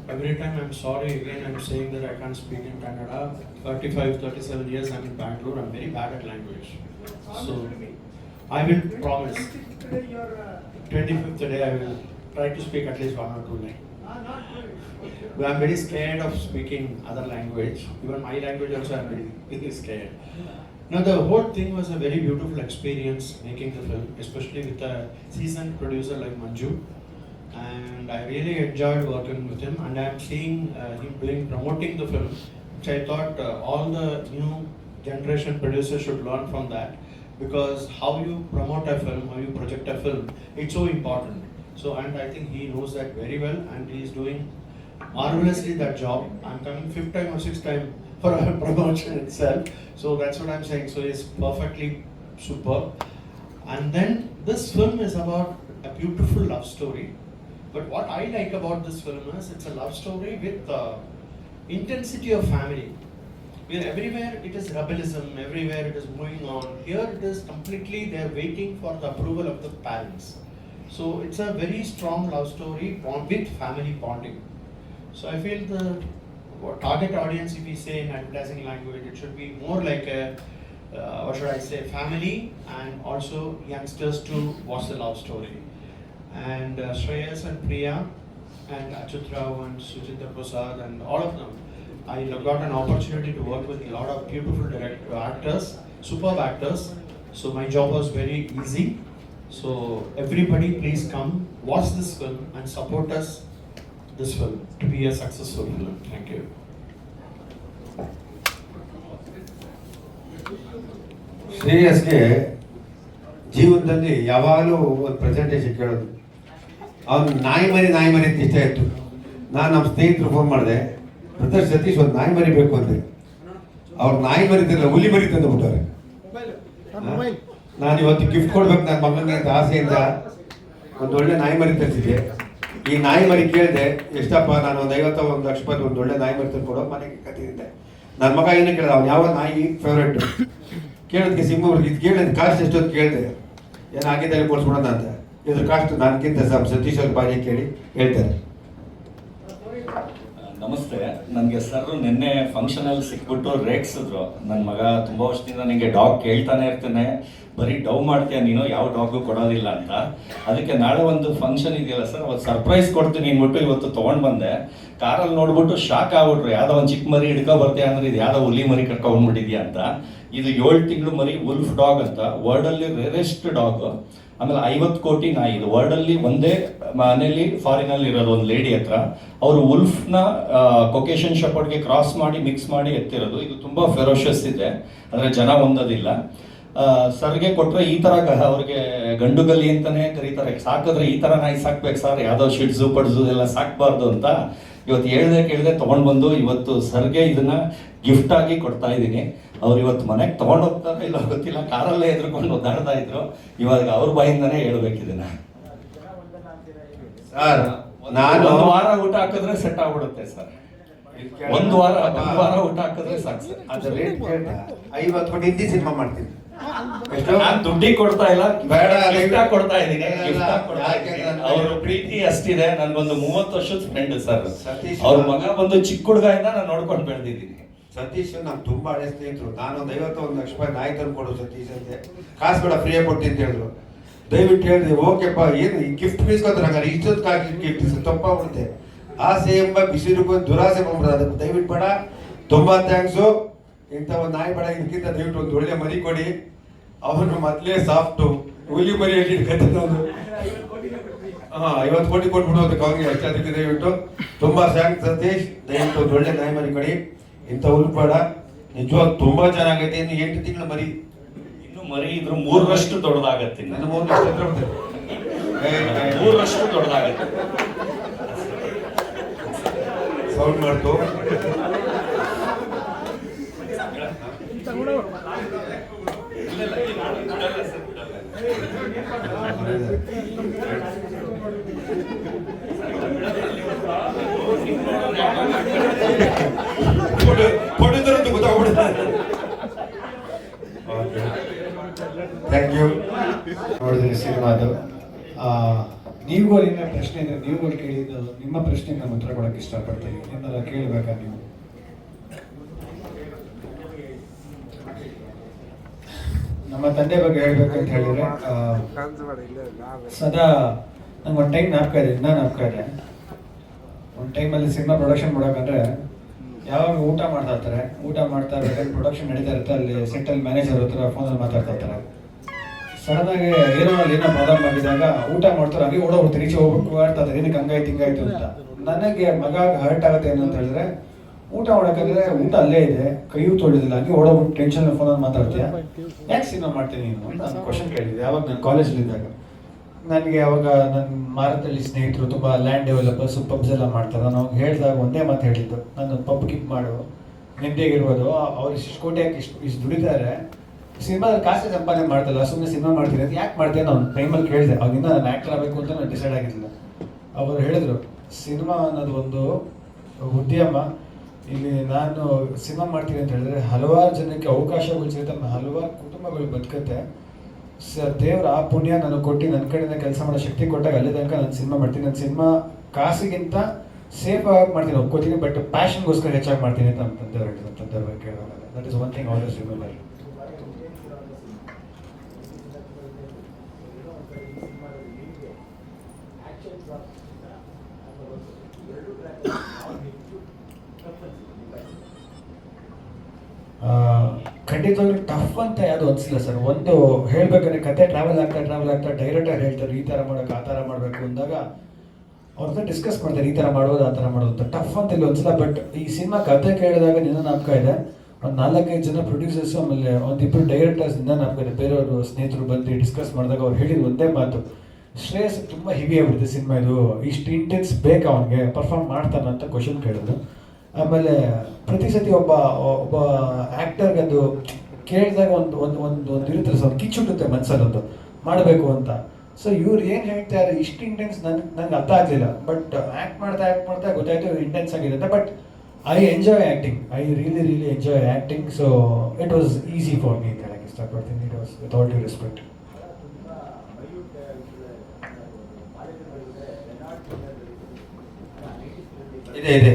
Every time I'm sorry, again I'm saying that I can't speak in Kannada. 35, 37 years I'm in Bangalore, I'm very bad at language. So, I will promise, 25th day I will try to speak at least one or two. But I'm very scared of speaking other language. Even my language also I'm very scared. Now the whole thing was a very beautiful experience making the film, especially with a seasoned producer like Manju. And I really enjoyed working with him and I'm seeing uh, him doing promoting the film, which I thought uh, all the new generation producers should learn from that. Because how you promote a film, how you project a film, it's so important. So and I think he knows that very well and he is doing marvelously that job. I'm coming fifth time or sixth time for a promotion itself. So that's what I'm saying. So it's perfectly superb. And then this film is about a beautiful love story. But what I like about this film is it's a love story with uh, intensity of family. Where everywhere it is rebellism, everywhere it is moving on. Here it is completely they're waiting for the approval of the parents. So it's a very strong love story bond with family bonding. So I feel the target audience, if we say in advertising language, it should be more like a uh, what should I say, family and also youngsters to watch the love story. And uh, Shreyas and Priya and Achut Rao and Sujita Prasad and all of them, I got an opportunity to work with a lot of beautiful direct actors, superb actors. So my job was very easy. So everybody, please come watch this film and support us. This film to be a successful film. Thank you. ಶ್ರೇಯಸ್ಗೆ ಜೀವನದಲ್ಲಿ ಯಾವಾಗಲೂ ಒಂದು presentation ಕೇಳೋದು ಅವ್ನು ನಾಯಿ ಮರಿ ನಾಯಿ ಮರಿ ಅಂತ ಇಷ್ಟ ಇತ್ತು ನಾನು ನಮ್ಮ ಸ್ನೇಹಿತರು ಫೋನ್ ಮಾಡಿದೆ ಬ್ರದರ್ ಸತೀಶ್ ಒಂದು ನಾಯಿ ಮರಿಬೇಕು ಅಂತ ಅಂದೆ ಅವ್ರು ನಾಯಿ ಮರಿತಿಲ್ಲ ಹುಲಿ ಮರಿ ತಂದು ಬಿಟ್ಟವ್ರೆ ನಾನು ಇವತ್ತು ಗಿಫ್ಟ್ ಕೊಡ್ಬೇಕು ನನ್ನ ಮಗನಿಗೆ ಅಂತ ಆಸೆಯಿಂದ ಒಂದು ಒಳ್ಳೆ ನಾಯಿ ಮರಿ ತರಿಸಿದೆ ಈ ನಾಯಿ ಮರಿ ಕೇಳಿದೆ ಎಷ್ಟಪ್ಪ ನಾನು ಒಂದು ಐವತ್ತ ಒಂದು ಲಕ್ಷ ರೂಪಾಯಿ ಒಂದು ಒಳ್ಳೆ ನಾಯಿ ಮರಿ ತಂದು ಕೊಡೋ ಮನೆಗೆ ಕತ್ತಿದ್ದೆ ನನ್ನ ಮಗ ಏನು ಕೇಳಿದ ಅವ್ನು ಯಾವ ನಾಯಿ ಫೇವ್ರೇಟ್ ಕೇಳೋದಕ್ಕೆ ಸಿಂಹವ್ರಿಗೆ ಇದು ಕೇಳಿದ ಕಾಸ್ಟ್ ಎಷ್ಟೊತ್ತು ಕೇಳಿದೆ. ಏನು ಆಗಿದ್ದಲ್ಲಿ ಕೊಡ್ಸ್ಬಿಡೋಣ ಅಂತ. ಇದ್ರ ಕಾಸ್ಟ್ ನನಗಿಂತ ಸತೀಶ್ ಅವ್ರ ಬಾರಿ ಕೇಳಿ ಹೇಳ್ತಾರೆ ನಮಸ್ತೆ. ನನಗೆ ಸರ್ ನಿನ್ನೆ ಫಂಕ್ಷನಲ್ಲಿ ಸಿಕ್ಬಿಟ್ಟು ರೇಗ್ಸಿದ್ರು ನನ್ನ ಮಗ ತುಂಬ ವರ್ಷದಿಂದ ನಿಮಗೆ ಡಾಗ್ ಕೇಳ್ತಾನೆ ಇರ್ತೇನೆ. ಬರೀ ಡವ್ ಮಾಡ್ತೀಯ ನೀನು, ಯಾವ ಡಾಗು ಕೊಡೋದಿಲ್ಲ ಅಂತ. ಅದಕ್ಕೆ ನಾಳೆ ಒಂದು ಫಂಕ್ಷನ್ ಇದೆಯಲ್ಲ ಸರ್ ಅವತ್ತು ಸರ್ಪ್ರೈಸ್ ಕೊಡ್ತೀನಿ ಅಂದ್ಬಿಟ್ಟು ಇವತ್ತು ತೊಗೊಂಡು ಬಂದೆ. ಕಾರಲ್ಲಿ ನೋಡ್ಬಿಟ್ಟು ಶಾಕ್ ಆಗ್ಬಿಟ್ರು. ಯಾವುದೋ ಒಂದು ಚಿಕ್ಕ ಮರಿ ಹಿಡ್ಕೊ ಬರ್ತೀಯ ಅಂದ್ರೆ ಇದು ಯಾವುದೋ ಹುಲಿ ಮರಿ ಕಟ್ಕೊಂಡ್ಬಿಟ್ಟಿದ್ಯಾ ಅಂತ. ಇದು ಏಳು ತಿಂಗಳು ಮರಿ ಉಲ್ಫ್ ಡಾಗ್ ಅಂತ. ವರ್ಲ್ಡಲ್ಲಿ ರೇರೆಸ್ಟ್ ಡಾಗ್ ಆಮೇಲೆ ಐವತ್ತು ಕೋಟಿ ನಾಯಿ ಇದು. ವರ್ಲ್ಡಲ್ಲಿ ಒಂದೇ ಮನೆಯಲ್ಲಿ ಫಾರಿನಲ್ಲಿ ಇರೋದು ಒಂದು ಲೇಡಿ ಹತ್ರ. ಅವರು ಉಲ್ಫ್ನ ಕೊಕೇಶನ್ ಶಪರ್ಡ್ಗೆ ಕ್ರಾಸ್ ಮಾಡಿ ಮಿಕ್ಸ್ ಮಾಡಿ ಎತ್ತಿರೋದು. ಇದು ತುಂಬ ಫೆರೋಷಸ್ ಇದೆ. ಅಂದರೆ ಜನ ಹೊಂದೋದಿಲ್ಲ. ಸರ್ಗೆ ಕೊಟ್ರೆ ಈ ತರ ಗ- ಅವ್ರಿಗೆ ಗಂಡುಗಲಿ ಅಂತಾನೆ ಕರೀತಾರೆ. ಸಾಕಿದ್ರೆ ಈ ತರ ನಾಯಿ ಸಾಕ್ಬೇಕು ಸರ್. ಯಾವ್ದೋ ಶಿಡ್ಸು ಪಡ್ಸು ಎಲ್ಲ ಸಾಕ್ಬಾರ್ದು ಅಂತ ಇವತ್ತು ಹೇಳ್ದೆ ಕೇಳಿದೆ ತಗೊಂಡ್ ಬಂದು ಇವತ್ತು ಸರ್ಗೆ ಇದನ್ನ ಗಿಫ್ಟ್ ಆಗಿ ಕೊಡ್ತಾ ಇದ್ದೀನಿ. ಅವ್ರು ಇವತ್ತು ಮನೆಗೆ ತಗೊಂಡ್ ಹೋಗ್ತಾರೋ ಇಲ್ಲ ಗೊತ್ತಿಲ್ಲ. ಕಾರಲ್ಲೇ ಎದುರುಕೊಂಡು ಒದ್ದಾಡ್ತಾ ಇದ್ರು. ಇವಾಗ ಅವ್ರ ಬಾಯಿಂದನೇ ಹೇಳ್ಬೇಕಿದನ ಸರ್ ನಾನು ಒಂದು ವಾರ ಊಟ ಹಾಕಿದ್ರೆ ಸೆಟ್ ಆಗ್ಬಿಡುತ್ತೆ ಸರ್. ಒಂದು ವಾರ ಒಂದು ವಾರ ಊಟ ಹಾಕಿದ್ರೆ ಸಾಕು ಸರ್. ಅದು ರೇಟ್ ಕೇಳ್ದ ಐವತ್ತು ಕೋಟಿ ಹಿಂದಿ ಸಿನಿಮಾ ಮಾಡ್ತೀನಿ. ನಾನು ದುಡ್ಡಿಗೆ ಕೊಡ್ತಾ ಇಲ್ಲ. ಬೇಡ, ಗಿಫ್ಟ್ ಕೊಡ್ತಾ ಇದ್ದೀನಿ. ಅವ್ರ ಪ್ರೀತಿ ಅಷ್ಟಿದೆ. ನನ್ಗೊಂದು ಮೂವತ್ತು ವರ್ಷದ ಫ್ರೆಂಡ್ ಸರ್. ಅವ್ರ ಮಗ ಬಂದು ಚಿಕ್ಕ ಹುಡುಗದಿಂದ ನಾನು ನೋಡ್ಕೊಂಡು ಬೆಳೆದಿದ್ದೀನಿ. ಸತೀಶ್ ನಾನು ತುಂಬಾ ಹಳೆ ಸ್ನೇಹಿತರು. ನಾನು ಒಂದು ಐವತ್ತು ಒಂದು ಲಕ್ಷ ರೂಪಾಯಿ ನಾಯಿ ತಂದು ಕೊಡು ಸತೀಶ್ ಅಂತೆ. ಕಾಸು ಬೇಡ ಫ್ರೀಯಾಗಿ ಕೊಡ್ತೀನಿ ಅಂತ ಹೇಳಿದ್ರು. ದಯವಿಟ್ಟು ಹೇಳಿದೆ ಓಕೆಪ್ಪ, ಏನು ಗಿಫ್ಟ್ ಬೀಸ್ಕೊತಾರೆ ಹಂಗಾರೆ ಇಷ್ಟೊತ್ತು ಗಿಫ್ಟ್ ತಪ್ಪಾಗ್ಬಿಡುತ್ತೆ ಆಸೆ ಎಂಬ ರೂಪಾಯಿ ದುರಾಸೆ ಬಂದ್ಬಿಡ ಅದಕ್ಕೆ ದಯವಿಟ್ಟು ಬೇಡ. ತುಂಬ ಥ್ಯಾಂಕ್ಸು ಇಂಥ ಒಂದು ನಾಯಿ ಬೇಡ, ಇದಕ್ಕಿಂತ ದಯವಿಟ್ಟು ಒಂದು ಒಳ್ಳೆ ಮರಿ ಕೊಡಿ. ಅವನು ಮೊದಲೇ ಸಾಫ್ಟು ಹುಲಿ ಮರಿ ಹೇಳಿ ಕತ್ತಿದ್ದವನು ಹಾ, ಐವತ್ತು ಕೋಟಿ ಕೊಟ್ಬಿಡು ಅದಕ್ಕೆ ಅವ್ನಿಗೆ ಅದಕ್ಕೆ ದಯವಿಟ್ಟು. ತುಂಬ ಥ್ಯಾಂಕ್ಸ್ ಸತೀಶ್. ದಯವಿಟ್ಟು ಒಂದು ಒಳ್ಳೆ ನಾಯಿ ಮರಿ ಕೊಡಿ. ಇಂಥ ಬೇಡ. ನಿಜವಾಗ ತುಂಬಾ ಚೆನ್ನಾಗೈತೆ. ಇನ್ನು ಎಂಟು ತಿಂಗಳು ಮರಿ. ಇನ್ನು ಮರಿ ಇದ್ರ ಮೂರರಷ್ಟು ದೊಡ್ಡದಾಗತ್ತೆ. ನನ್ನ ಮೂರು ಲಕ್ಷ ಹತ್ರ ಬರ್ತದೆ. ಏ, ಏ, ಮೂರರಷ್ಟು ದೊಡ್ಡದಾಗತ್ತೆ. ಸೌಂಡ್ ಮಾಡ್ತು ಗೊತ್ತಾಗ್ಬಿಡುತ್ತೆ ಥ್ಯಾಂಕ್ ಯು ನೋಡಿದ್ರಿ ನೀವು ಏನೇ ಪ್ರಶ್ನೆ ಇದ್ರೆ ನೀವುಗಳು ಕೇಳಿದ್ದು ನಿಮ್ಮ ಪ್ರಶ್ನೆ ನಾನು ಉತ್ತರ ಕೊಡಕ್ಕೆ ಇಷ್ಟಪಡ್ತೀನಿ. ನಿಮ್ಮೆಲ್ಲ ಕೇಳಬೇಕಾ ನೀವು? ನಮ್ಮ ತಂದೆ ಬಗ್ಗೆ ಹೇಳ್ಬೇಕಂತ ಹೇಳಿದ್ರೆ ಸದಾ ನಂಗೆ ಒಂದು ಟೈಮ್ ನಾಪ್ಕ ಇದೆ, ಇನ್ನೂ ನಾಪ್ಕ ಇದೆ. ಒಂದು ಟೈಮಲ್ಲಿ ಸಿನಿಮಾ ಪ್ರೊಡಕ್ಷನ್ ಮಾಡೋಕಂದ್ರೆ ಯಾವಾಗ ಊಟ ಮಾಡ್ತಾ ಇರ್ತಾರೆ, ಊಟ ಮಾಡ್ತಾ ಇರ್ಬೇಕಾದ್ರೆ ಪ್ರೊಡಕ್ಷನ್ ನಡೀತಾ ಇರುತ್ತೆ, ಅಲ್ಲಿ ಸೆಟ್ಟಲ್ಲಿ ಮ್ಯಾನೇಜರ್ ಹತ್ರ ಫೋನಲ್ಲಿ ಮಾತಾಡ್ತಾ ಇರ್ತಾರೆ. ಸಡನ್ ಆಗಿ ಏನೋ ಏನೋ ಪ್ರಾಬ್ಲಮ್ ಆಗಿದಾಗ ಊಟ ಮಾಡ್ತಾರೆ, ಹಂಗೆ ಓಡೋಗ್ಬಿಡ್ತಾರೆ, ಈಚೆ ಹೋಗ್ಬಿಟ್ಟು ಇದ್ದಾರೆ ಏನಕ್ಕೆ ಹಂಗಾಯ್ತು, ಹಿಂಗಾಯ್ತು ಅಂತ. ನನಗೆ ಮಗ ಹರ್ಟ್ ಆಗುತ್ತೆ ಏನಂತ ಹೇಳಿದ್ರೆ, ಊಟ ಮಾಡೋಕ್ಕಾಗಿದ್ರೆ ಊಟ ಅಲ್ಲೇ ಇದೆ, ಕೈಯೂ ತೊಳಿದಿಲ್ಲ, ಹಂಗೆ ಓಡೋಗ್ಬಿಟ್ಟು ಟೆನ್ಷನ್ ಫೋನಲ್ಲಿ ಮಾತಾಡ್ತೀಯ? ಯಾಕೆ ಸಿನಿಮಾ ಮಾಡ್ತೀನಿ ನೀನು? ಅಂತ ನಾನು ಕ್ವಶನ್ ಕೇಳಿದ್ದೆ, ಯಾವಾಗ ನಾನು ಕಾಲೇಜಲ್ಲಿ ಇದ್ದಾಗ. ನನಗೆ ಅವಾಗ ನನ್ನ ಮಾರತಲ್ಲಿ ಸ್ನೇಹಿತರು, ತುಂಬ ಲ್ಯಾಂಡ್ ಡೆವಲಪರ್ಸ್ ಪಬ್ಸ್ ಎಲ್ಲ ಮಾಡ್ತಾರೆ. ನಾನು ಅವಾಗ ಹೇಳಿದಾಗ ಒಂದೇ ಮಾತು ಹೇಳಿದ್ದು ನಾನು ಪಬ್ ಕಿಪ್ ಮಾಡು ನೆಮ್ಮದಿಯಾಗಿರ್ಬೋದು ಅವ್ರು ಇಷ್ಟು ಕೋಟಿ ಹಾಕಿ ಇಷ್ಟು ಇಷ್ಟು ದುಡಿತಾರೆ ಸಿನಿಮಾದಲ್ಲಿ ಕಾಸೆ ಸಂಪಾದನೆ ಮಾಡ್ತಲ್ಲ ಸುಮ್ಮನೆ ಸಿನಿಮಾ ಮಾಡ್ತೀನಿ ಅಂತ ಯಾಕೆ ಮಾಡ್ತೀನಿ ನಾನು ಟೈಮಲ್ಲಿ ಕೇಳಿದೆ. ಅವಾಗಿಂದ ನಾನು ಆ್ಯಕ್ಟರ್ ಆಗಬೇಕು ಅಂತ ನಾನು ಡಿಸೈಡ್ ಆಗಿರಲಿಲ್ಲ. ಅವರು ಹೇಳಿದ್ರು, ಸಿನಿಮಾ ಅನ್ನೋದು ಒಂದು ಉದ್ಯಮ. ಇಲ್ಲಿ ನಾನು ಸಿನಿಮಾ ಮಾಡ್ತೀನಿ ಅಂತ ಹೇಳಿದ್ರೆ ಹಲವಾರು ಜನಕ್ಕೆ ಅವಕಾಶಗಳು ಸಿಗುತ್ತೆ ಹಲವಾರು ಕುಟುಂಬಗಳು ಬದುಕುತ್ತೆ. ಸ ದೇವ್ರ ಆ ಪುಣ್ಯ ನನಗೆ ಕೊಟ್ಟು ನನ್ನ ಕಡೆಯಿಂದ ಕೆಲಸ ಮಾಡೋ ಶಕ್ತಿ ಕೊಟ್ಟಾಗ ಅಲ್ಲಿ ತನಕ ನಾನು ಸಿನಿಮಾ ಮಾಡ್ತೀನಿ. ನನ್ನ ಸಿನಿಮಾ ಕಾಸಿಗಿಂತ ಸೇಫ್ ಆಗಿ ಮಾಡ್ತೀನಿ, ಒಪ್ಕೋತೀನಿ ಬಟ್ ಪ್ಯಾಷನ್ಗೋಸ್ಕರ ಹೆಚ್ಚಾಗಿ ಮಾಡ್ತೀನಿ ಅಂತ ನಮ್ಮ ತಂದೆಯವ್ರು ಹೇಳಿದ್ರು. ತಂದೆಯವ್ರ ಬಗ್ಗೆ that is one thing always remember tough ಅಂತ ಯಾವುದು ಅನಿಸಿಲ್ಲ ಸರ್. ಒಂದು ಹೇಳ್ಬೇಕಂದ್ರೆ ಕತೆ ಟ್ರಾವೆಲ್ ಆಗ್ತಾ ಟ್ರಾವೆಲ್ ಆಗ್ತಾ ಡೈರೆಕ್ಟಾಗಿ ಹೇಳ್ತಾರೆ, ಈ ಥರ ಮಾಡೋಕೆ ಆ ಥರ ಮಾಡಬೇಕು ಅಂದಾಗ ಅವ್ರ ಡಿಸ್ಕಸ್ ಮಾಡ್ತಾರೆ, ಈ ಥರ ಮಾಡೋದು, ಆ ಥರ ಮಾಡೋದು ಅಂತ. ಟಫ್ ಅಂತ ಇಲ್ಲಿ ಅನ್ಸಿಲ್ಲ ಬಟ್ ಈ ಸಿನಿಮಾ ಕತೆ ಕೇಳಿದಾಗ ನಿನ್ನ ನಾಪಕ ಇದೆ. ಒಂದು ನಾಲ್ಕೈದು ಜನ ಪ್ರೊಡ್ಯೂಸರ್ಸ್ ಆಮೇಲೆ ಒಂದಿಬ್ಬರು ಡೈರೆಕ್ಟರ್ಸ್ ನಿನ್ನ ನಾಪಕ ಇದೆ. ಬೇರೆಯವರು ಸ್ನೇಹಿತರು ಬಂದು ಡಿಸ್ಕಸ್ ಮಾಡಿದಾಗ ಅವ್ರು ಹೇಳಿದ ಒಂದೇ ಮಾತು. ಶ್ರೇಯಸ್ ತುಂಬ ಹೆವಿ ಆಗ್ಬಿಡುತ್ತೆ ಸಿನಿಮಾ ಇದು. ಇಷ್ಟು ಇಂಟೆನ್ಸ್ ಬೇಕು ಅವನಿಗೆ? ಪರ್ಫಾರ್ಮ್ ಮಾಡ್ತಾನೆ ಅಂತ ಕ್ವಶನ್ ಕೇಳಿದ್ರು ಆಮೇಲೆ ಪ್ರತಿ ಸತಿ ಒಬ್ಬ ಒಬ್ಬ ಆ್ಯಕ್ಟರ್ಗೆ ಅದು ಕೇಳಿದಾಗ ಒಂದು ಒಂದು ಒಂದು ಒಂದು ಇರುತ್ತೆ ಸರ್ ಕಿಚ್ಚುಟ್ಟುತ್ತೆ ಮನಸ್ಸಲ್ಲೊಂದು ಮಾಡಬೇಕು ಅಂತ. ಸೊ ಇವ್ರು ಏನು ಹೇಳ್ತಾರೆ ಇಷ್ಟು ಇಂಟೆನ್ಸ್ ನನ್, ನಂಗೆ ಅರ್ಥ ಆಗಲಿಲ್ಲ. ಬಟ್ ಆ್ಯಕ್ಟ್ ಮಾಡ್ತಾ ಆ್ಯಕ್ಟ್ ಮಾಡ್ತಾ ಗೊತ್ತಾಯ್ತು ಇಂಟೆನ್ಸ್ ಆಗಿರುತ್ತೆ. But I enjoy acting I really really enjoy acting so it was easy for me ಅಂತ ಹೇಳಕ್ಕೆ ಇಷ್ಟಪಡ್ತೀನಿ. It was with all due respect ಇದೆ ಇದೆ.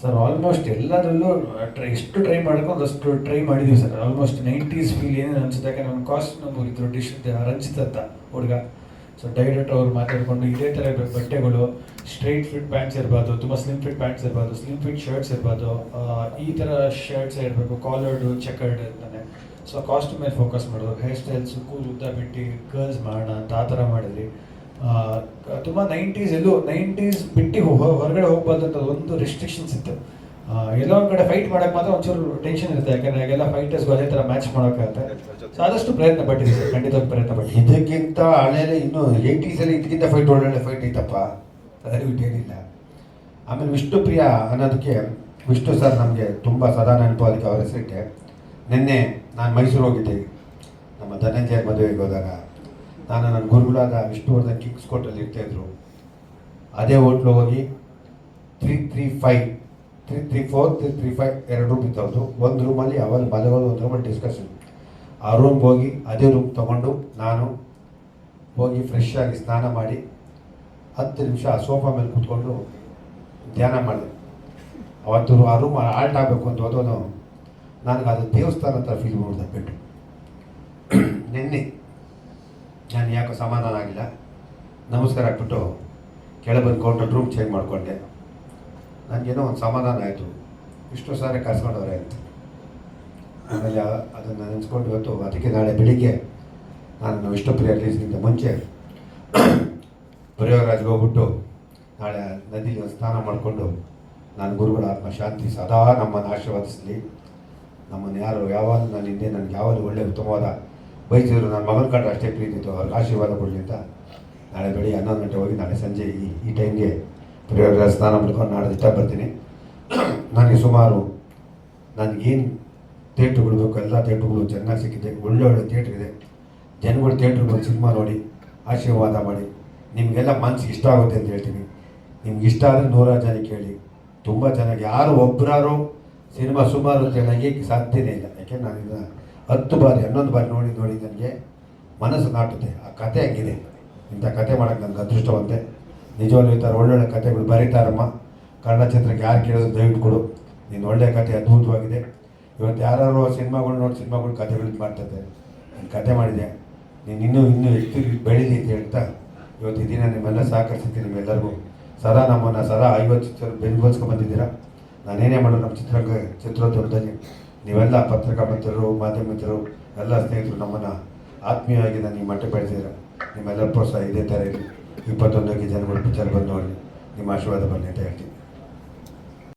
ಸರ್ ಆಲ್ಮೋಸ್ಟ್ ಎಲ್ಲದರಲ್ಲೂ ಟ್ರೈ ಎಷ್ಟು ಟ್ರೈ ಮಾಡ್ಕೊಂಡು ಅಷ್ಟು ಟ್ರೈ ಮಾಡಿದ್ದೀವಿ ಸರ್. ಆಲ್ಮೋಸ್ಟ್ ನೈಂಟೀಸ್ ಫೀಲ್ ಏನೇನು ಅನ್ಸುತ್ತೆ? ಯಾಕಂದ್ರೆ ನಮ್ಮ ಕಾಸ್ಟ್ ನಮ್ಮ ಇದ್ರು ಡಿಶ್ ರಂಜಿತ್ ಅಂತ ಹುಡುಗ. ಸೊ ಡೈರೆಕ್ಟ್ ಅವ್ರು ಮಾತಾಡಿಕೊಂಡು ಇದೇ ಥರ ಬಟ್ಟೆಗಳು ಸ್ಟ್ರೈಟ್ ಫಿಟ್ ಪ್ಯಾಂಟ್ಸ್ ಇರ್ಬೋದು, ತುಂಬ ಸ್ಲಿಮ್ ಫಿಟ್ ಪ್ಯಾಂಟ್ಸ್ ಇರ್ಬೋದು ಸ್ಲಿಮ್ ಫಿಟ್ ಶರ್ಟ್ಸ್ ಇರ್ಬೋದು ಈ ಥರ ಶರ್ಟ್ಸ್ ಇರಬೇಕು ಕಾಲರ್ಡು ಚೆಕರ್ಡ್ ಇರ್ತಾನೆ ಸೊ ಕಾಸ್ಟ್ ಮೇಲೆ ಫೋಕಸ್ ಮಾಡೋದು. ಹೇರ್ ಸ್ಟೈಲ್ಸ್ ಕೂದ ಉದ್ದ ಬಿಟ್ಟು ಗರ್ಲ್ಸ್ ಮಾಡೋಣ ಅಂತ ಆ ಥರ ಮಾಡಿದ್ವಿ ತುಂಬ ನೈಂಟೀಸ್ ಎಲ್ಲೂ ನೈಂಟೀಸ್ ಬಿಟ್ಟು ಹೊರಗಡೆ ಹೋಗ್ಬಾರ್ದು ಅಂತ ಒಂದು ರೆಸ್ಟ್ರಿಕ್ಷನ್ಸ್ ಇತ್ತು. ಎಲ್ಲೋ ಒಂದು ಕಡೆ ಫೈಟ್ ಮಾಡೋಕೆ ಮಾತ್ರ ಒಂಚೂರು ಟೆನ್ಷನ್ ಇರುತ್ತೆ, ಯಾಕಂದ್ರೆ ಎಲ್ಲ ಫೈಟರ್ಸ್ಗೂ ಅದೇ ಥರ ಮ್ಯಾಚ್ ಮಾಡೋಕ್ಕಾಗುತ್ತೆ. ಸೊ ಆದಷ್ಟು ಪ್ರಯತ್ನ ಪಟ್ಟಿದ್ದೀವಿ ಸರ್ ಖಂಡಿತವಾಗಿ ಪ್ರಯತ್ನ ಪಟ್ಟಿ. ಇದಕ್ಕಿಂತ ಹಳೆಯಲ್ಲೇ ಇನ್ನು ಏಯ್ಟೀಸಲ್ಲಿ ಇದಕ್ಕಿಂತ ಫೈಟ್ ಒಳ್ಳೊಳ್ಳೆ ಫೈಟ್ ಇತ್ತಪ್ಪ. ಅದರಲ್ಲಿ ಏನಿಲ್ಲ. ಆಮೇಲೆ ವಿಷ್ಣುಪ್ರಿಯ ಅನ್ನೋದಕ್ಕೆ, ವಿಷ್ಣು ಸರ್ ನಮಗೆ ತುಂಬ ಸದಾ ನೆನಪು ಅದಕ್ಕೆ ಅವರ ಹೆಸರಿಟ್ಟೆ. ನಿನ್ನೆ ನಾನು ಮೈಸೂರು ಹೋಗಿದ್ದೆ. ನಮ್ಮ ಧನಂಜಯ ಮದುವೆಗೆ ಹೋದಾಗ. ನಾನು ನನ್ನ ಗುರುಗಳಾದ ವಿಷ್ಣುವರ್ಧನ್ ಕಿಂಗ್ಸ್ ಕೋರ್ಟಲ್ಲಿ ಇರ್ತಾಯಿದ್ರು ಅದೇ ಹೋಟ್ಲು ಹೋಗಿ three three five three three four three three five ಎರಡು ರೂಮ್ ಇತ್ತವ್ರದ್ದು ಒಂದು ರೂಮಲ್ಲಿ ಅವಾಗ ಮಲಗೋದು ಒಂದು ರೂಮಲ್ಲಿ ಡಿಸ್ಕಷನ್ ಆ ರೂಮ್ಗೆ ಹೋಗಿ ಅದೇ ರೂಮ್ ತೊಗೊಂಡು ನಾನು ಹೋಗಿ ಫ್ರೆಶ್ ಆಗಿ ಸ್ನಾನ ಮಾಡಿ ಹತ್ತು ನಿಮಿಷ ಆ ಸೋಫಾ ಮೇಲೆ ಕೂತ್ಕೊಂಡು ಧ್ಯಾನ ಮಾಡಿದೆ. ಅವತ್ತು ಆ ರೂಮ್ ಆಲ್ಟ್ ಆಗಬೇಕು ಅಂತ ಹೋದವನು, ನನಗೆ ಅದು ದೇವಸ್ಥಾನ ಹತ್ರ ಫೀಲ್ ಮಾಡಿದೆ ಬಿಟ್ಟು. ನಿನ್ನೆ ನಾನು ಯಾಕೋ ಸಮಾಧಾನ ಆಗಿಲ್ಲ. ನಮಸ್ಕಾರ ಹಾಕ್ಬಿಟ್ಟು ಕೆಳಗೆ ಬಂದು ಕೌಂಟರ್ ರೂಮ್ ಚೇಂಜ್ ಮಾಡಿಕೊಂಡೆ. ನನಗೇನೋ ಒಂದು ಸಮಾಧಾನ ಆಯಿತು. ಇಷ್ಟು ಸಾರಿ ಕರ್ಸ್ಕೊಂಡವ್ರೆ ಅಂತ. ಆಮೇಲೆ ಅದನ್ನು ನೆನೆಸ್ಕೊಂಡು ಇವತ್ತು ಅದಕ್ಕೆ ನಾಳೆ ಬೆಳಿಗ್ಗೆ ನಾನು ವಿಷ್ಣುಪ್ರಿಯ ರಿಲೀಸ್ಗಿಂತ ಮುಂಚೆ ಪ್ರಯೋಗರಾಜ್ಗೆ ಹೋಗ್ಬಿಟ್ಟು ನಾಳೆ ನದಿಗೆ ಸ್ನಾನ ಮಾಡಿಕೊಂಡು ನಾನು ಗುರುಗಳ ಆತ್ಮ ಶಾಂತಿ ಸದಾ ನಮ್ಮನ್ನು ಆಶೀರ್ವಾದಿಸಲಿ. ನಮ್ಮನ್ನು ಯಾರು ಯಾವಾಗ ನಾನು ಹಿಂದೆ ನನಗೆ ಯಾವಾಗಲೂ ಒಳ್ಳೆಯ ಉತ್ತಮವಾದ ಬಯಸಿದ್ರು ನನ್ನ ಮಗನ ಕಂಡ್ರೆ ಅಷ್ಟೇ ಪ್ರೀತಿ ಇತ್ತು ಅವ್ರಿಗೆ ಆಶೀರ್ವಾದ ಕೊಡಲಿ ಅಂತ ನಾಳೆ ಬೆಳಿಗ್ಗೆ ಹನ್ನೊಂದು ಗಂಟೆ ಹೋಗಿ ನಾಳೆ ಸಂಜೆ ಈ ಈ ಟೈಮ್ಗೆ ಪ್ರಯೋಗರಾಜ್ ಸ್ನಾನ ಮಾಡ್ಕೊಂಡು ನಾಳೆ ಇಷ್ಟ ಬರ್ತೀನಿ. ನನಗೆ ಸುಮಾರು ನನಗೇನು ಥಿಯೇಟ್ರುಗಳು ಬೇಕು ಎಲ್ಲ ಥಿಯೇಟ್ರುಗಳು ಚೆನ್ನಾಗಿ ಸಿಕ್ಕಿದೆ. ಒಳ್ಳೆ ಒಳ್ಳೆ ಥಿಯೇಟ್ರ್ ಇದೆ. ಜನಗಳು ಥಿಯೇಟ್ರಿಗೆ ಬಂದು ಸಿನಿಮಾ ನೋಡಿ, ಆಶೀರ್ವಾದ ಮಾಡಿ. ನಿಮಗೆಲ್ಲ ಮನ್ಸಿಗೆ ಇಷ್ಟ ಆಗುತ್ತೆ ಅಂತ ಹೇಳ್ತೀನಿ. ನಿಮ್ಗೆ ಇಷ್ಟ ಆದರೆ ನೂರಾರು ಜನ ಕೇಳಿ. ತುಂಬ ಚೆನ್ನಾಗಿ. ಯಾರು ಒಬ್ಬರಾರು ಸಿನಿಮಾ ಸುಮಾರು ಅಂತ ಹೇಳೋಕ್ಕೆ ಸಾಧ್ಯನೇ ಇಲ್ಲ. ಯಾಕೆಂದ್ರೆ ನಾನು ಹತ್ತು ಬಾರಿ, ಹನ್ನೊಂದು ಬಾರಿ ನೋಡಿ ನೋಡಿ ನನಗೆ ಮನಸ್ಸು ನಾಟುತ್ತೆ. ಆ ಕತೆ ಹಂಗಿದೆ. ಇಂಥ ಕತೆ ಮಾಡೋಕ್ಕೆ ನನಗೆ ಅದೃಷ್ಟವಂತೆ. ನಿಜವಾಗ್ಲೂ ಈ ಥರ ಒಳ್ಳೊಳ್ಳೆ ಕತೆಗಳು ಬರೀತಾರಮ್ಮ. ಕನ್ನಡ ಚಿತ್ರಕ್ಕೆ ಯಾರು ಕೇಳೋದು ದಯವಿಟ್ಟು ಕೊಡು. ನೀನು ಒಳ್ಳೆ ಕತೆ ಅದ್ಭುತವಾಗಿದೆ. ಇವತ್ತು ಯಾರು ಸಿನಿಮಾಗಳು ನೋಡಿ, ಸಿನಿಮಾಗಳು ಕತೆಗಳು ಮಾಡ್ತದೆ. ನಾನು ಕತೆ ಮಾಡಿದೆ. ನೀನು ಇನ್ನೂ ಇನ್ನೂ ಹೆಚ್ಚು ಬೆಳೀಲಿ ಅಂತ ಹೇಳ್ತಾ ಇವತ್ತು ಇದೀನ ದಿನ ನಿಮ್ಮೆಲ್ಲ ಸಹಕರಿಸಿದ್ದೀನಿ ನಿಮ್ಮೆಲ್ಲರಿಗೂ. ಸದಾ ನಮ್ಮನ್ನು, ಸದಾ ಐವತ್ತು ಚಿತ್ರ ಬೆಂಬಲಿಸ್ಕೊಂಡು ಬಂದಿದ್ದೀರಾ. ನಾನೇನೇ ಮಾಡೋದು ನಮ್ಮ ಚಿತ್ರರಂಗ ಚಿತ್ರೋದ್ಯಮದಲ್ಲಿ. ನೀವೆಲ್ಲ ಪತ್ರಿಕಾ ಮಿತ್ರರು ಮಾಧ್ಯಮ ಎಲ್ಲ ಸ್ನೇಹಿತರು ನಮ್ಮನ್ನು ಆತ್ಮೀಯವಾಗಿ ನಾನು ಈ ಮಟ್ಟ ನಿಮ್ಮೆಲ್ಲರ ಪ್ರೋತ್ಸಾಹ ಇದೇ ಥರ ಇರಲಿ. ಇಪ್ಪತ್ತೊಂದಕ್ಕೆ ಜನಗಳು ಪಿಕ್ಚರ್ ಬಂದು ನೋಡಿ, ನಿಮ್ಮ ಆಶೀರ್ವಾದ ಬನ್ನಿ ಅಂತ ಹೇಳ್ತೀನಿ.